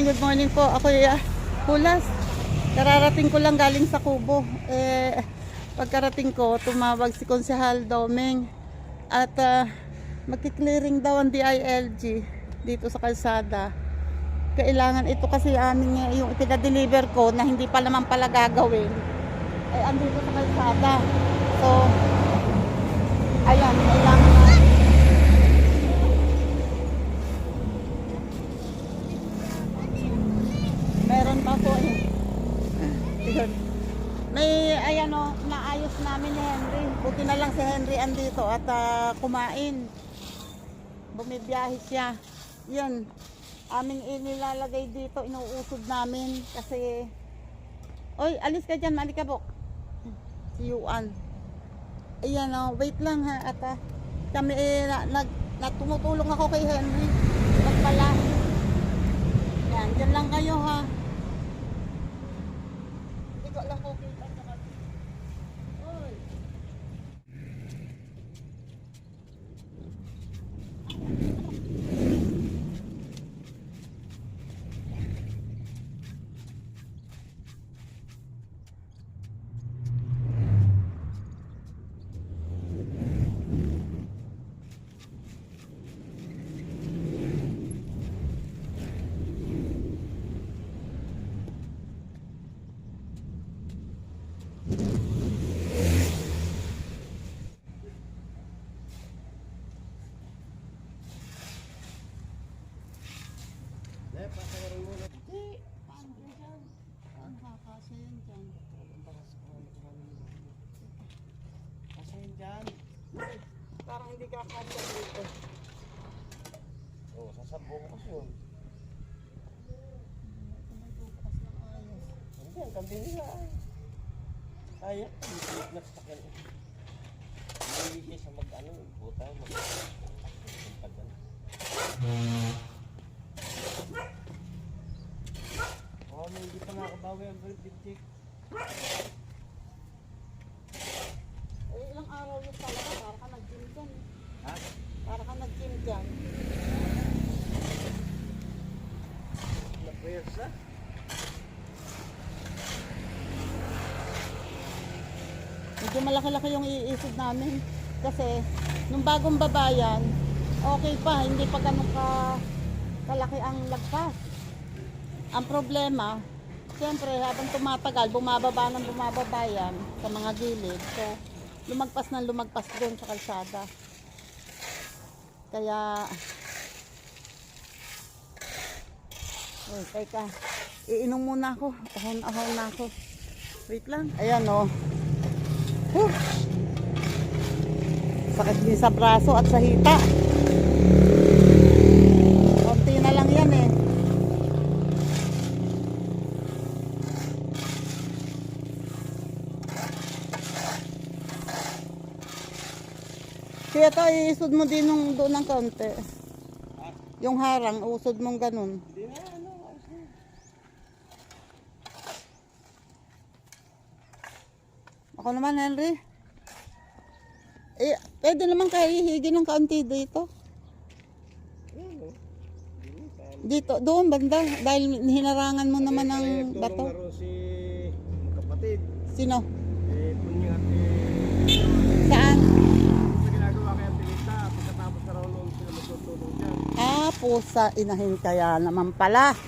morning, good morning po. Ako uh, Hulas. Kararating ko lang galing sa Kubo. Eh, pagkarating ko, tumawag si Konsehal Domeng. At uh, magki-clearing daw ang DILG dito sa kalsada. Kailangan ito kasi amin nga yung ipinadeliver ko na hindi pa naman pala gagawin. Ay, andito sa kalsada. So, ayan, kailangan na Meron pa po eh. Yun. May ayan o, naayos namin ni Henry. Buti na lang si Henry andito at ah, kumain. Bumibiyahe siya. Yun. Aming inilalagay dito, inuusod namin kasi Oy, alis ka dyan, mali ka po. Si Yuan. Ayan o, wait lang ha at ah, kami eh, na, nag, na, tumutulong ako kay Henry. Magpala. Yan, dyan lang kayo ha. Hindi ko alam kung kita sa kami. Oy. Hindi. Paano ba yan? Ang kakasya yan dyan. Kasi yun dyan. Kakasya dito. Oh, sasabo ko kasi yun. Hindi, ang kambi nila. Ay, hindi nagsakyan. Hindi kayo sa mag-ano, puta, mag magpagan. Oo, may hindi pa nakabawi ang diptik. Eh, ilang araw yun talaga. Para ka nag-gym dyan. eh. Ha? Para ka nag-gym dyan. Na-prayers na? Medyo malaki-laki yung iisip namin. Kasi, nung bagong babayan, okay pa. Hindi pa ganun ka kalaki ang lagpas. Ang problema, siyempre habang tumatagal, bumababa ng bumababa yan sa mga gilid. So, lumagpas ng lumagpas doon sa kalsada. Kaya, Uy, teka. Iinom muna ako. Ahon-ahon na ako. Wait lang. Ayan. Oh. Huh. Sakit din sa braso at sa hita. Konti na lang yan eh. Kaya to, iisod mo din nung doon ng konti. Yung harang, usod mong ganun. Hindi na, ano, ayos na. Ako naman, Henry. Eh, pwede naman kayo hihigi ng kaunti dito. Dito, doon banda. Dahil hinarangan mo naman ng bato. si kapatid. Sino? Eh, punya at eh, Saan? sa ginagawa kaya pinita, pagkatapos na raw noon sila magtutulong dyan. Ah, pusa. Inahin kaya naman pala.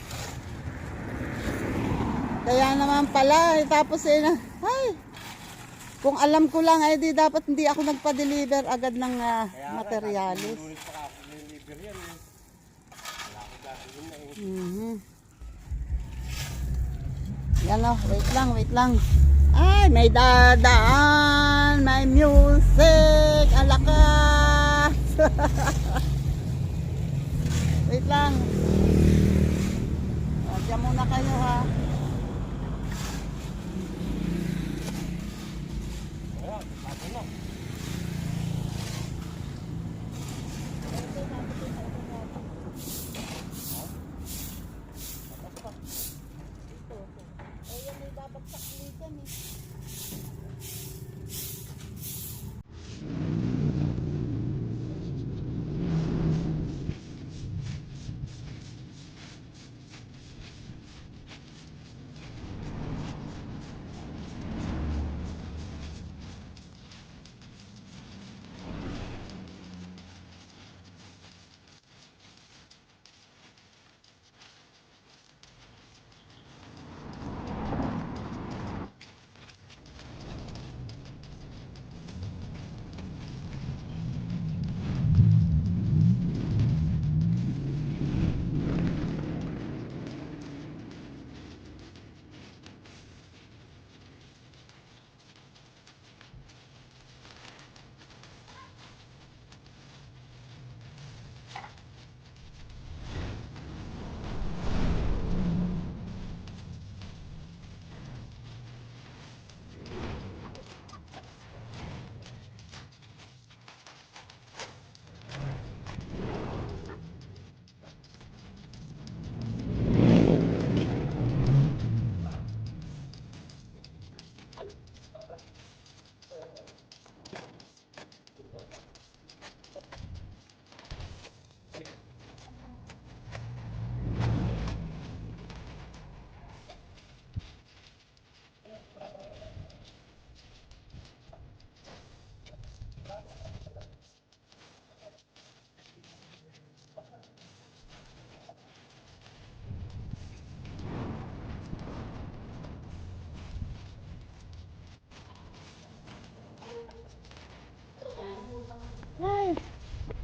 Kaya naman pala. Eh, tapos eh, na, ay, kung alam ko lang, ay di dapat hindi ako nagpa-deliver agad ng ah, materialis. Ng liver yan. eh. Na eh. Mhm. Yan o, wait lang, wait lang. Ay, may dadaan, may music, ang lakas. wait lang. O, Diyan muna kayo ha.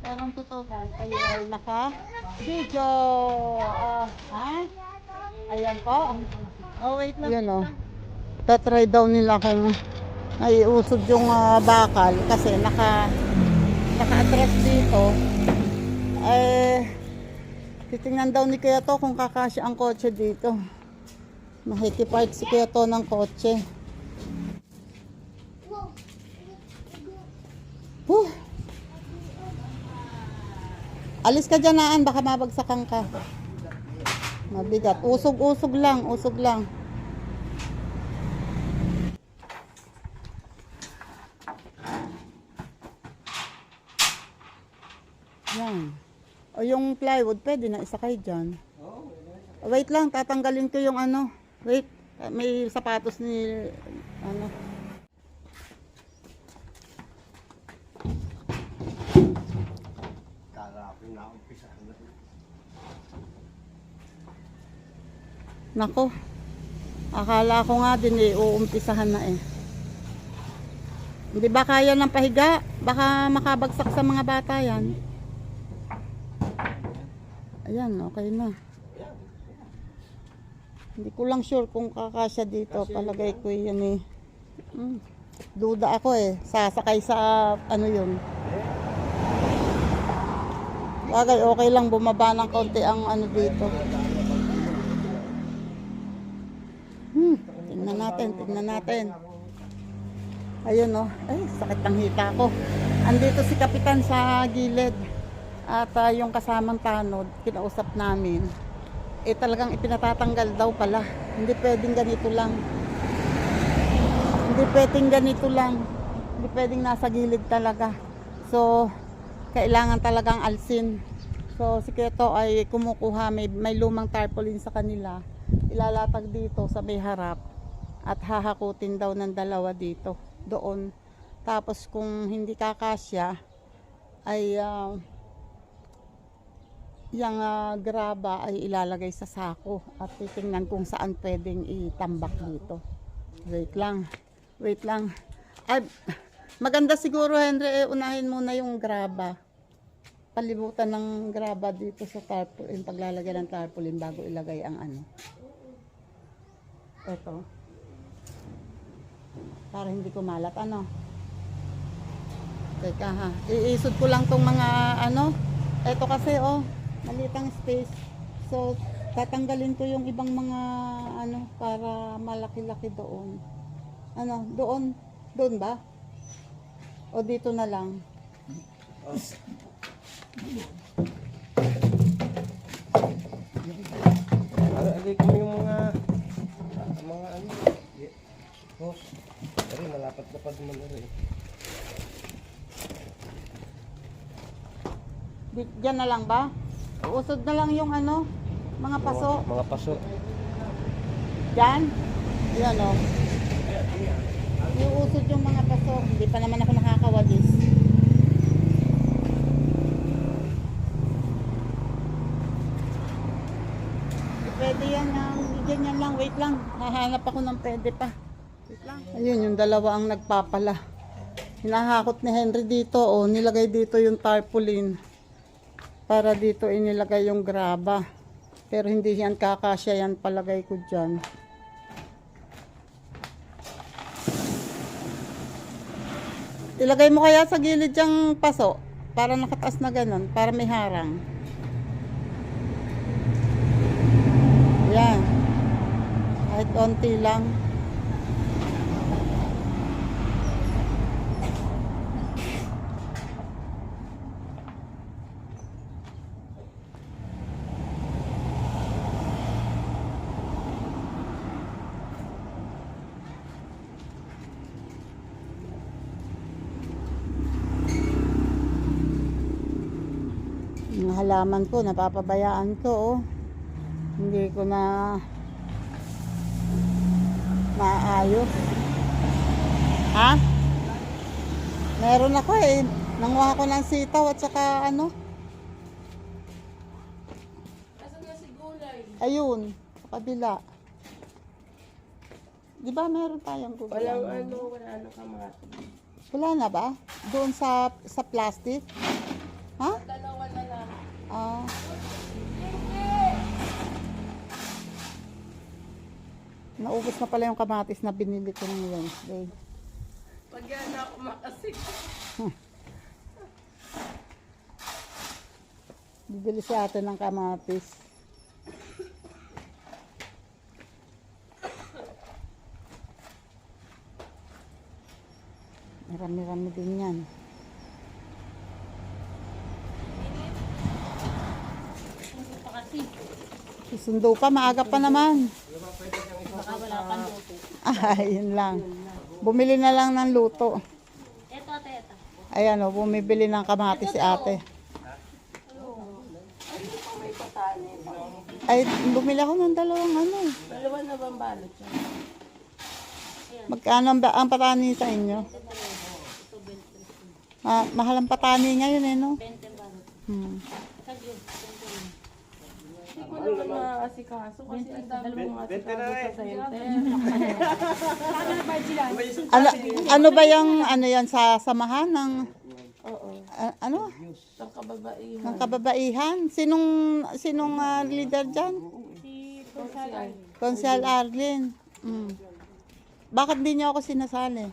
Parang ba? Ayun, naka video. Ah, ha? Ayan po. Oh, wait lang. Yan oh. Tatry daw nila kung naiusod yung ah, bakal kasi naka naka-atras dito. Eh, titingnan daw ni Kuya to kung kakasya ang kotse dito. Makikipart si Kuya to ng kotse. Huh. Alis ka dyan naan, baka mabagsakan ka. Mabigat. Usog-usog lang, usog lang. Yan. O yung plywood, pwede na isakay dyan. Wait lang, tatanggalin ko yung ano. Wait, may sapatos ni ano. Karapin na umpisa na. Nako. Akala ko nga din eh, uumpisahan na eh. Hindi ba kaya ng pahiga? Baka makabagsak sa mga bata yan. Ayan, okay na. Hindi ko lang sure kung kakasya dito. Palagay ko yan eh. Hmm. Duda ako eh. Sasakay sa ano yun. Bagay, okay lang bumaba ng konti ang ano dito. Natin, tingnan natin. Ayun oh, ay sakit ang hita ko. Andito si Kapitan sa gilid. At ah, yung kasamang tanod, kinausap namin. Eh talagang ipinatatanggal daw pala. Hindi pwedeng ganito lang. Hindi pwedeng ganito lang. Hindi pwedeng nasa gilid talaga. So, kailangan talagang alsin. So, si Keto ay kumukuha, may, may lumang tarpaulin sa kanila. Ilalatag dito sa may harap at hahakutin daw ng dalawa dito, doon. Tapos kung hindi kakasya, ay ah, yung ah, graba ay ilalagay sa sako at titingnan kung saan pwedeng itambak dito. Wait lang. Wait lang. Ay, maganda siguro Henry, eh, unahin muna yung graba. Palibutan ng graba dito sa tarpaulin, paglalagay ng tarpaulin bago ilagay ang ano. Ito. Para hindi kumalat. Ano? Teka ha. Iisod ko lang tong mga ano. Ito kasi oh. Malitang space. So, tatanggalin ko yung ibang mga ano para malaki-laki doon. Ano? Doon? Doon ba? O dito na lang? Alay ko yung ano. Yeah. Hose. Pero malapat na pa naman rin. Di- Diyan na lang ba? Usod na lang yung ano, mga paso. Mga, mga paso. Diyan? Yan o. Iuusod yung mga paso. Hindi pa naman ako nakakawalis. Pwede yan lang. Ganyan lang. Wait lang. Hahanap ako ng pwede pa. Ayun, yung dalawa ang nagpapala. Hinahakot ni Henry dito. O, nilagay dito yung tarpaulin. Para dito inilagay yung graba. Pero hindi yan kakasya yan palagay ko dyan. Ilagay mo kaya sa gilid yung paso para nakataas na ganun, para may harang. Yan. Kahit konti lang. Yung halaman ko, napapabayaan ko, oh. Hindi ko na maayos. Ha? Meron ako eh. Nanguha ko ng sitaw at saka ano. Ayun, sa kabila. Di ba meron tayong gulay? Walang ano, wala nang kamatis. Wala na ba? Doon sa sa plastic? Ha? Naubos na pala yung kamatis na binili ko ng Wednesday. Pag yan ako makasig. Bibili si ate ng kamatis. Marami-rami din yan. Susundo pa, maaga pa naman. Ah, yun lang. Bumili na lang ng luto. Eto, ate, eto. Ayan o, bumibili ng kamatis si ate. Ay, bumili ako ng dalawang ano. Dalawa na bang balot siya? Magkano ang, ba- ang patani sa inyo? Ma mahal ang patani ngayon eh, no? 20 barot. Hmm. Sagyo, 20 Hindi ko naman maasikaso kasi ang dami mong asikaso sa sente. Ano, ano ba yung, ano yan, sa samahan ng, Oo. a- ano? Ang kababaihan. Ng kababaihan? Sinong, sinong ah, leader dyan? Konsihal. Consel Arlene. Hmm. Bakit di niyo ako sinasali?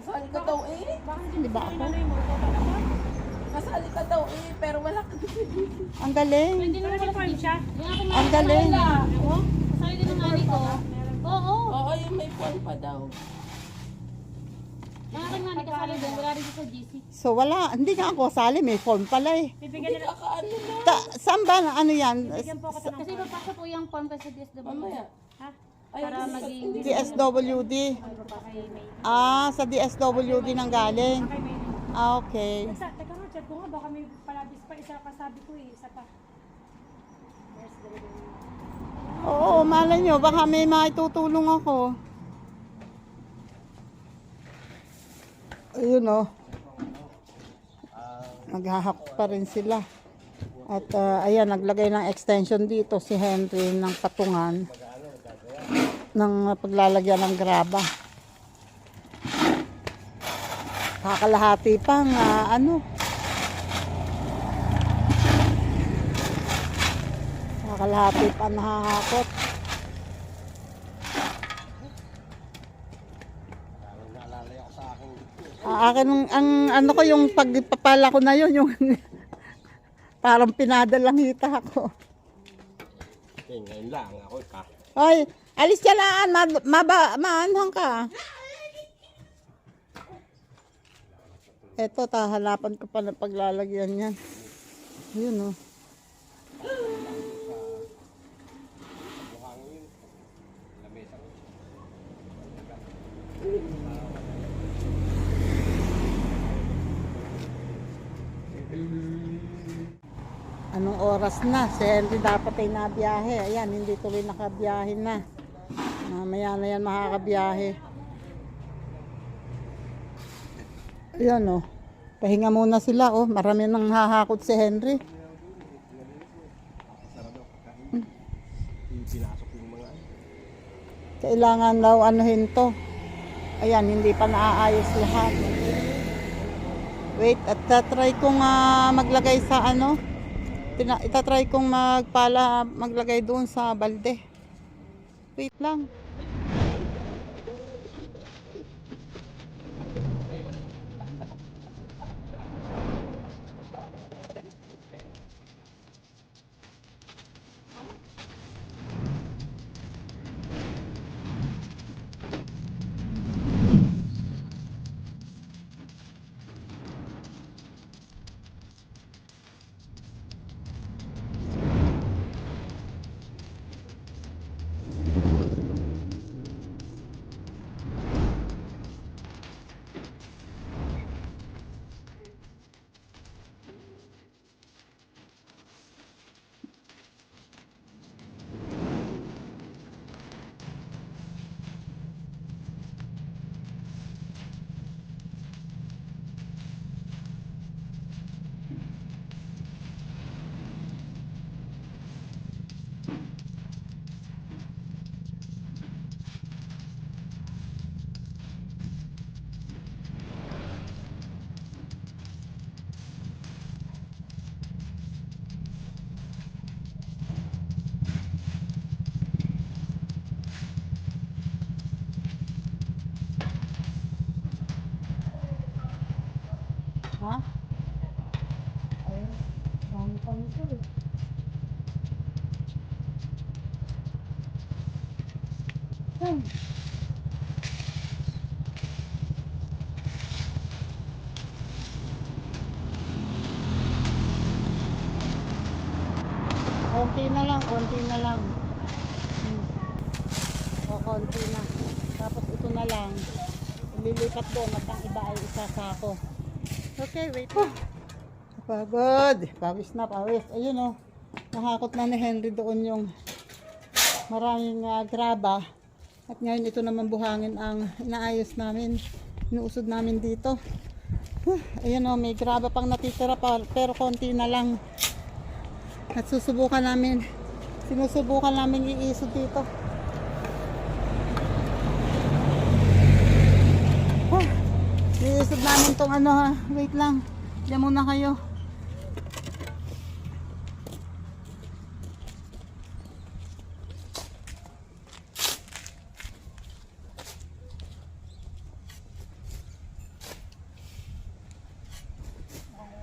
Kasali ka daw eh. Di ba ako ka daw eh. Pero wala ka Ang galing. Hindi naman wala sa siya. Ako Ang galing. Ako? Kasali din ng nanay ko. Oo. Oo, yung may phone pa daw. Ang aking nanay kasali din. Wala rin sa GC. So wala, hindi nga ako kasali, may form pala eh. Hindi ka kaano na. Ta, saan ba, na- ano yan? Kasi papasok po yung form kasi sa DSW. Mamaya. Ha? Ay, Para maging... DSWD. Ah, sa DSWD nang galing. Ah, okay. Sa, teka nga, chat ko nga, baka may palabis pa isa kasabi ko eh, isa pa. There's the Oo, malay nyo, baka may maitutulong ako. Ayun oh. Naghahakot pa rin sila. At ah, ayan, naglagay ng extension dito si Henry ng patungan ng paglalagyan ng graba. Kakalahati pang ah, ano. Kakalahati pa nahahakot. Ah, akin ang, ang ano ko yung pagpapala ko na yun yung parang pinadalangita ako. Eh, ngayon lang ako ka. Ay, alis ka laan, ma, maba, maanhang ka. Eto, tahanapan ko pa ng paglalagyan yan. Yun oh. Oras na? Si Henry dapat ay nabiyahe. Ayan, hindi tuloy nakabiyahe na. Mamaya na yan makakabiyahe. Ayan oh. Pahinga muna sila oh. Marami nang hahakot si Henry. Kailangan daw anuhin to. Ayan, hindi pa naaayos lahat. Wait, at tatry kong ah, maglagay sa ano. Tina, itatry kong magpala, maglagay doon sa balde. Wait lang. Konti na lang. Hmm. O, konti na. Tapos ito na lang. Lilipat doon at ang iba ay isasako. Okay, wait. Oh. Pagod. Pawis na, pawis. Ayun oh. Nakakot na ni Henry doon yung maraming ah, graba. At ngayon ito naman buhangin ang inaayos namin. Inuusod namin dito. Ayun oh, may graba pang natitira pa, pero konti na lang. At susubukan namin, sinusubukan namin iisod dito. Iisod namin tong ano ha, wait lang. Diyan muna kayo.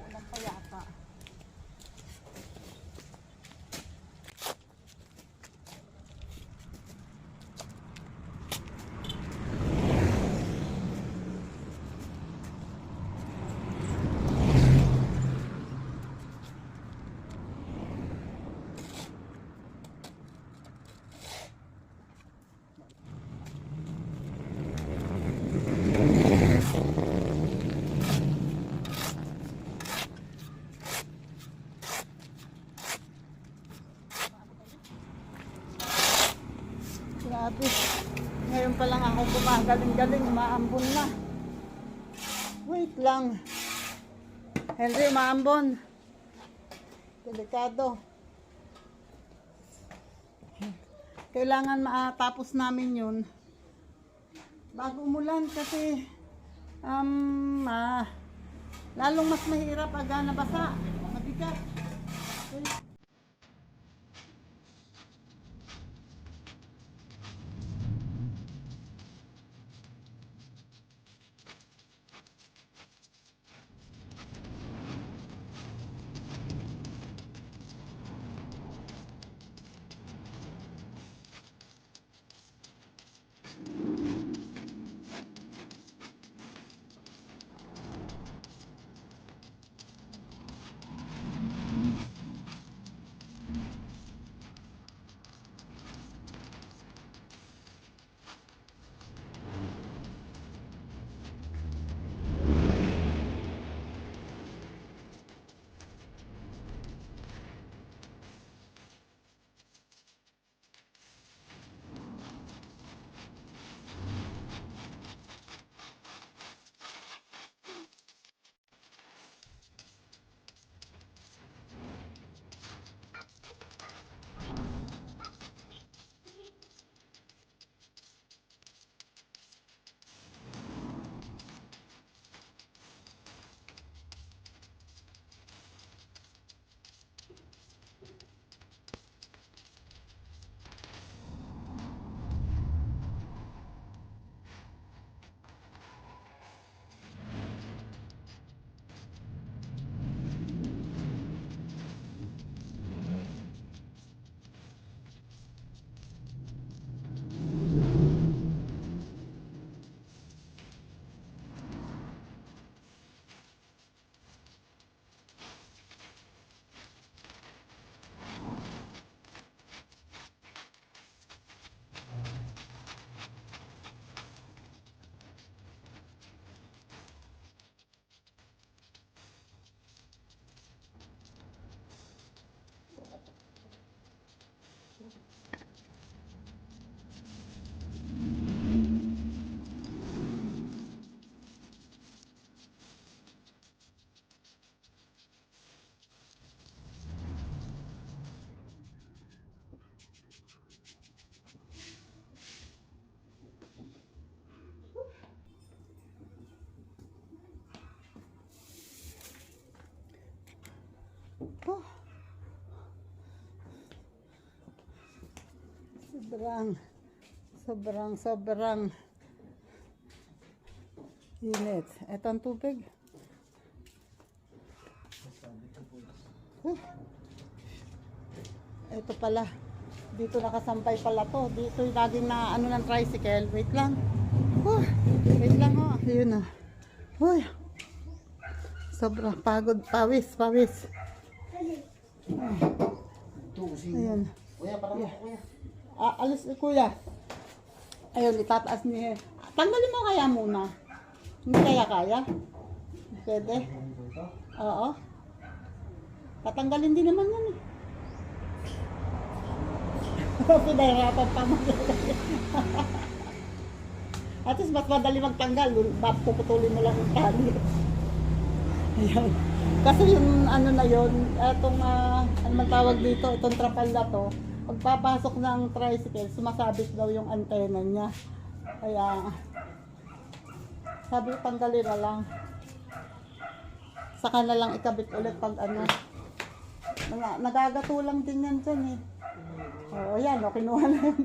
Ulan pa yata. Grabe. Ngayon pa lang ako gumagaling-galing, umaambon na. Wait lang. Henry, umaambon. Delikado. Kailangan matapos namin yun. Bago umulan kasi um, ah, lalong mas mahirap aga nabasa. Mabigat. Oh. Sobrang, sobrang, sobrang init. Ito ang tubig. Huh. Ito pala. Dito nakasampay pala to. Dito yung laging na ano ng tricycle. Wait lang. Wait lang oh. Yun na. Huy. Sobrang pagod. Pawis, pawis. Ayun. Kuya, parang ako kuya. Ah, alis ni kuya. Ayun, itataas ni... Tanggalin mo kaya muna. Hindi kaya kaya? Pwede? Oo. Tatanggalin din naman yan eh. Pinahirapan pa mo. At least mas madali magtanggal. Bap, puputulin mo lang yung tali. Ayan. Kasi yung ano na yun, itong, ah, ano man tawag dito, itong trapal na to, pagpapasok ng tricycle, sumasabit daw yung antena niya. Kaya, sabi tanggalin na lang. Saka na lang ikabit ulit pag ano. Nag- nagagato lang din yan dyan eh. Oo, yan, o, kinuha na yung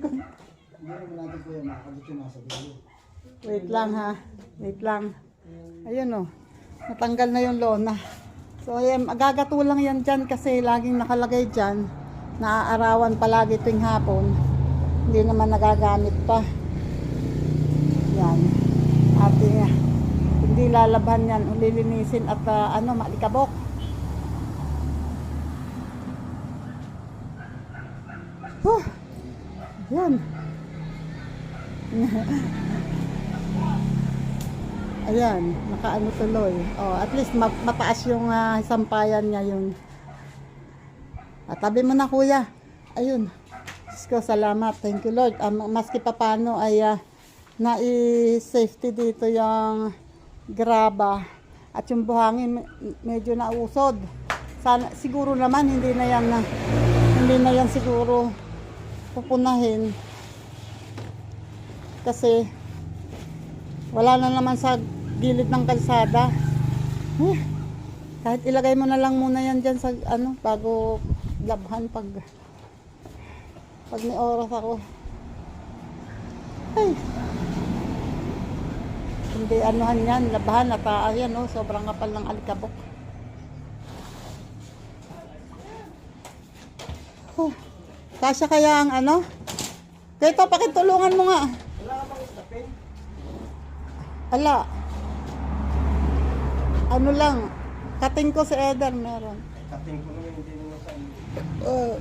Wait lang ha. Wait lang. Ayun o. Natanggal na yung lona. So, ayan, agagato lang yan dyan kasi laging nakalagay dyan. Naaarawan palagi tuwing hapon. Hindi naman nagagamit pa. Yan. Ate, hindi lalaban yan. Ulilinisin at ah, ano, malikabok. Huh. Yan. Ayan, nakaano tuloy. Oh, at least ma- mataas yung ah, sampayan niya yun. At tabi mo na kuya. Ayun. Diyos ko, salamat. Thank you Lord. Um, maski pa paano ay ah, nai-safety dito yung graba. At yung buhangin me- medyo nausod. Sana, siguro naman hindi na yan na hindi na yan siguro pupunahin. Kasi wala na naman sa gilid ng kalsada. Eh, kahit ilagay mo na lang muna yan dyan sa ano, bago labhan pag pag may oras ako. Ay. Hindi anuhan yan, labahan at ah, ayan oh, sobrang kapal ng alikabok. Oh. Kasya kaya ang ano? Kaya pakitulungan mo nga. Wala ka bang stopin? Ala. Ano lang, kating ko si Eder meron. Kating ko naman hindi naman sa Uh,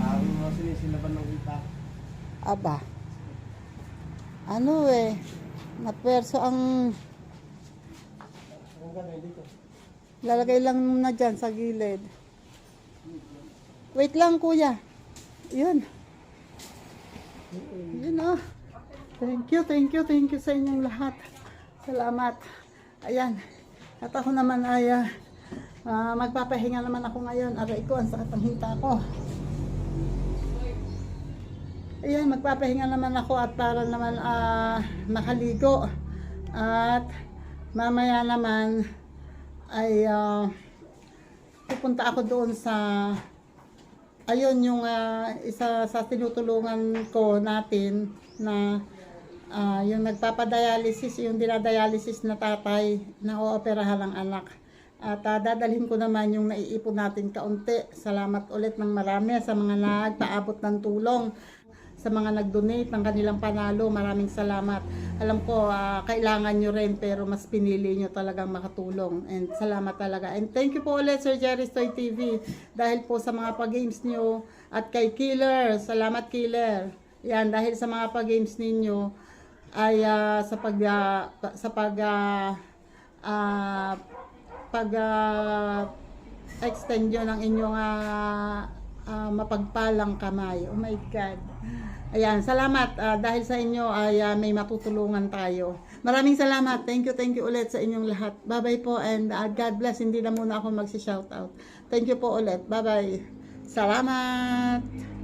Parang mga sinisilaban ng ita. aba. Ano eh, naperso ang lalagay lang na dyan sa gilid. Wait lang kuya. Yun. Yun oh. Thank you, thank you, thank you sa inyong lahat. Salamat. Ayan. At ako naman ay ah, magpapahinga naman ako ngayon. Aray ko, ang sakit ang hita ko. Ayan, magpapahinga naman ako at para naman ah, makaligo. At mamaya naman ay ah, pupunta ako doon sa ayun yung ah, isa sa tinutulungan ko natin na ah, yung nagpapadialysis, yung dinadialysis na tatay na ooperahan ng anak. At ah, dadalhin ko naman yung naiipon natin kaunti. Salamat ulit ng marami sa mga nagpaabot ng tulong sa mga nag-donate ng kanilang panalo. Maraming salamat. Alam ko, ah, kailangan nyo rin pero mas pinili nyo talagang makatulong. And salamat talaga. And thank you po ulit Sir Jerry's Toy TV dahil po sa mga pag-games nyo at kay Killer. Salamat Killer. Yan, dahil sa mga pag-games ninyo ay ah, sa pag pa- sa pag ah, ah, pag ah, extend yun ng inyong ah, ah, mapagpalang kamay. Oh my God. Ayan, salamat. Ah, dahil sa inyo ay ah, may matutulungan tayo. Maraming salamat. Thank you, thank you ulit sa inyong lahat. Bye-bye po and ah, God bless. Hindi na muna ako magsi-shoutout. Thank you po ulit. Bye-bye. Salamat.